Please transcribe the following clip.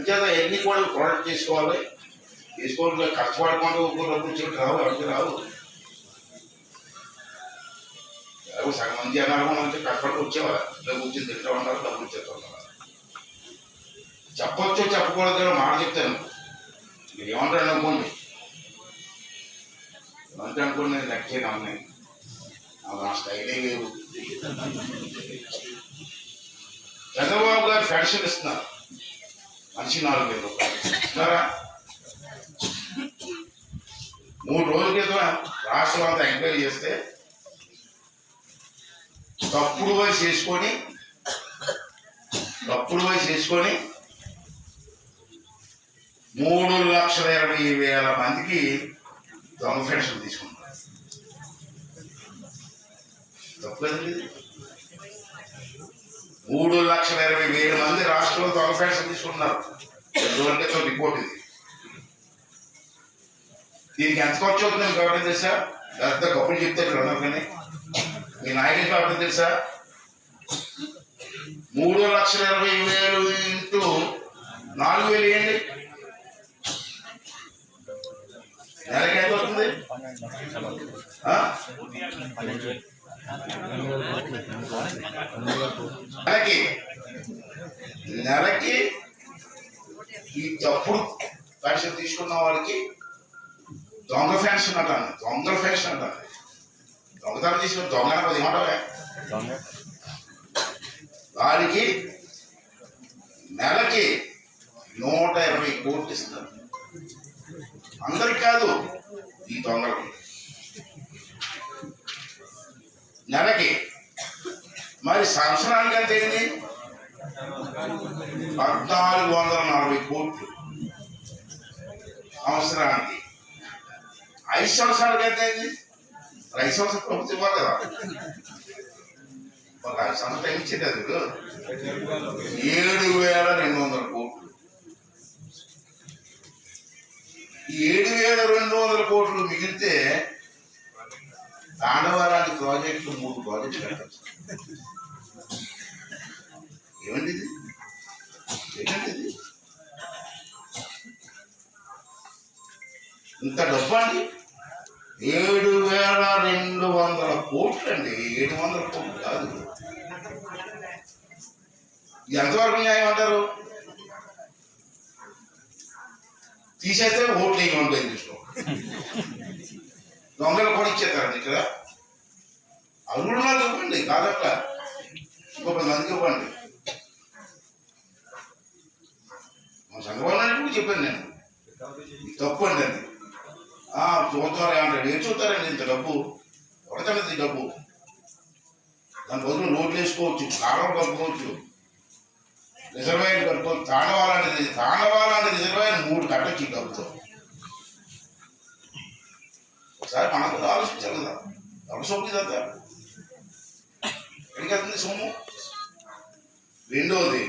అంచేత ఎన్ని కూడా ప్రొడక్ట్ చేసుకోవాలి తీసుకోవాలి కష్టపడుకుంటూ డబ్బులు ఇచ్చి రావు అడిగి రావు. సగం మంది జనాలు మంచి కష్టపడి వచ్చేవారు. డబ్బు కూర్చొని తింటూ ఉండాలి డబ్బులు ఇచ్చేస్తూ ఉండాలి చెప్పొచ్చు చెప్పకూడదు మాట చెప్తాను. మీరు ఏమంటారు అనుకోండి. ఏమంటారు అనుకోండి నేను లెక్క చేయను అమ్మాయి నా స్టైలే వేరు. చంద్రబాబు గారు పెన్షన్ ఇస్తున్నారు. మనిషి నాలుగు వేల రూపాయలు మూడు రోజుల క్రితం రాష్ట్రం అంతా ఎంక్వైరీ చేస్తే తప్పుడు వయసు చేసుకొని తప్పుడు వయసు చేసుకొని మూడు లక్షల ఇరవై వేల మందికి దొంగ పెన్షన్ తీసుకుంటారు తప్పు కదా మూడు లక్షల ఇరవై వేల మంది రాష్ట్రంలో దొంగ తీసుకున్నారు రిపోర్ట్ ఇది. దీనికి ఎంత ఖర్చు అవుతుంది కాబట్టి తెలుసా? పెద్ద కప్పులు చెప్తారు ఉన్నారు కానీ. మీ నాయకుడికి కాబట్టి తెలుసా? మూడు లక్షల ఇరవై వేలు ఇంటూ నాలుగు వేలు వేయండి నెలకి ఎంత వస్తుంది ఆ? నెలకి. నెలకి ఈ తప్పుడు పెన్షన్ తీసుకున్న వారికి దొంగ పెన్షన్ అంటాను దొంగ పెన్షన్ అంటాను దొంగతనం తీసుకుని దొంగ పది వారికి నెలకి నూట ఇరవై కోట్లు ఇస్తారు. అందరికి కాదు ఈ దొంగలకి. నెలకి మరి సంవత్సరానికి ఎంత అయింది పద్నాలుగు వందల నలభై కోట్లు సంవత్సరానికి. ఐదు సంవత్సరాలకి ఎంత అయింది ఐదు సంవత్సరాలు ప్రభుత్వం ఇవ్వాలి కదా. ఒక ఐదు సంవత్సరాలు ఇచ్చేది అది ఏడు వేల రెండు వందల కోట్లు. ఏడు వేల రెండు వందల కోట్లు మిగిలితే తాండవరానికి ప్రాజెక్టులు మూడు ప్రాజెక్టులు కట్టచ్చు ఏమండి ఇది? ఏంటండి ఇది? ఇంత డబ్బు అండి? ఏడు వేల రెండు వందల కోట్లు అండి ఏడు వందల కోట్లు కాదు. ఎంతవరకు న్యాయం అంటారు? తీసేస్తే ఓట్లు వేయమని బయలుదేరుతాం దొంగలు కూడా ఇచ్చేస్తారండి ఇక్కడ. అది కూడా నాకు ఇవ్వండి ఇంకో పది మందికి ఇవ్వండి మా సంఘవాళ్ళని కూడా చెప్పాను నేను. తప్పు అండి. అది ఆ, చూద్దాం ఏం చూస్తారండి ఇంత డబ్బు? ఎవరికండి ఈ డబ్బు? దాని బదులు నోట్లు వేసుకోవచ్చు కాలం కట్టుకోవచ్చు. రిజర్వాయర్ కట్టుకోవచ్చు తాండవాలంటే తాండవాలంటే రిజర్వాయర్ మూడు కట్టచ్చు ఈ డబ్బుతో. ఒకసారి మనకు ఆలోచించాలి కదా. డబ్బు సొమ్ము ఇదంతా ఎక్కడికి వెళ్తుంది సొమ్ము రెండోది.